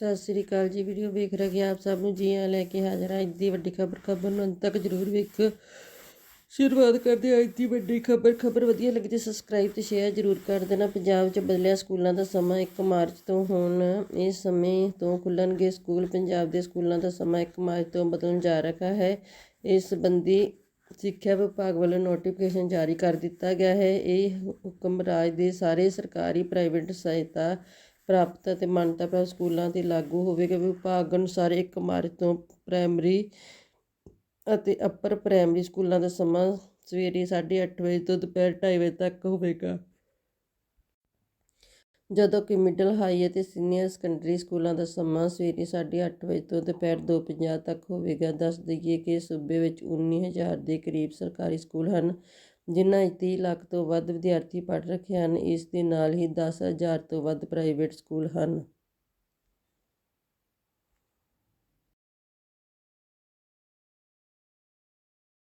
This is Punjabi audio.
ਸਤਿ ਸ੍ਰੀ ਅਕਾਲ ਜੀ ਵੀਡੀਓ ਵੇਖ ਰਹੇ ਕਿ ਆਪ ਸਭ ਨੂੰ। ਜੀ ਆਇਆਂ ਲੈ ਕੇ ਹਾਜ਼ਰ ਹਾਂ ਅੱਜ ਦੀ ਵੱਡੀ ਖਬਰ। ਖਬਰ ਨੂੰ ਅੰਤ ਤੱਕ ਜ਼ਰੂਰ ਵੇਖੋ। ਸ਼ੁਰੂਆਤ ਕਰਦੇ ਹਾਂ ਅੱਜ ਦੀ ਵੱਡੀ ਖਬਰ। ਖਬਰ ਵਧੀਆ ਲੱਗੀ ਤੇ ਸਬਸਕ੍ਰਾਈਬ ਤੇ ਸ਼ੇਅਰ ਜ਼ਰੂਰ ਕਰ ਦੇਣਾ। ਪੰਜਾਬ 'ਚ ਬਦਲਿਆ ਸਕੂਲਾਂ ਦਾ ਸਮਾਂ 1 ਮਾਰਚ ਤੋਂ ਹੁਣ ਇਸ ਸਮੇਂ ਤੋਂ ਖੁੱਲਣਗੇ ਸਕੂਲ। ਪੰਜਾਬ ਦੇ ਸਕੂਲਾਂ ਦਾ ਸਮਾਂ 1 ਮਾਰਚ ਤੋਂ ਬਦਲਣ ਜਾ ਰਿਹਾ ਹੈ। ਇਸ ਸੰਬੰਧੀ ਸਿੱਖਿਆ ਵਿਭਾਗ ਵੱਲੋਂ ਨੋਟੀਫਿਕੇਸ਼ਨ ਜਾਰੀ ਕਰ ਦਿੱਤਾ ਗਿਆ ਹੈ। ਇਹ ਹੁਕਮ ਰਾਜ ਦੇ ਸਾਰੇ ਸਰਕਾਰੀ ਪ੍ਰਾਈਵੇਟ ਸਹਾਇਤਾ ਪ੍ਰਾਪਤ ਅਤੇ ਮਾਨਤਾ ਪ੍ਰਾਪਤ ਸਕੂਲਾਂ ਤੇ ਲਾਗੂ ਹੋਵੇਗਾ। ਵਿਭਾਗ ਅਨੁਸਾਰ ਇੱਕ ਮਾਰਚ ਤੋਂ ਪ੍ਰਾਇਮਰੀ ਅਤੇ ਅਪਰ ਪ੍ਰਾਇਮਰੀ ਸਕੂਲਾਂ ਦਾ ਸਮਾਂ ਸਵੇਰੇ 8:30 ਵਜੇ ਤੋਂ ਦੁਪਹਿਰ 2:30 ਵਜੇ ਤੱਕ ਹੋਵੇਗਾ। ਜਦੋਂ ਕਿ ਮਿਡਲ, ਹਾਈ ਅਤੇ ਸੀਨੀਅਰ ਸੈਕੰਡਰੀ ਸਕੂਲਾਂ ਦਾ ਸਮਾਂ ਸਵੇਰੇ 8:30 ਵਜੇ ਤੋਂ ਦੁਪਹਿਰ 2:50 ਤੱਕ ਹੋਵੇਗਾ। ਦੱਸ ਦਈਏ ਕਿ ਸੂਬੇ ਵਿੱਚ 19000 ਦੇ ਕਰੀਬ ਸਰਕਾਰੀ ਸਕੂਲ ਹਨ। ਜਿਨ੍ਹਾਂ ਵਿੱਚ 30 ਲੱਖ ਤੋਂ ਵੱਧ ਵਿਦਿਆਰਥੀ ਪੜ੍ਹ ਰੱਖੇ ਹਨ, ਇਸ ਦੇ ਨਾਲ ਹੀ 10000 ਤੋਂ ਵੱਧ ਪ੍ਰਾਈਵੇਟ ਸਕੂਲ ਹਨ।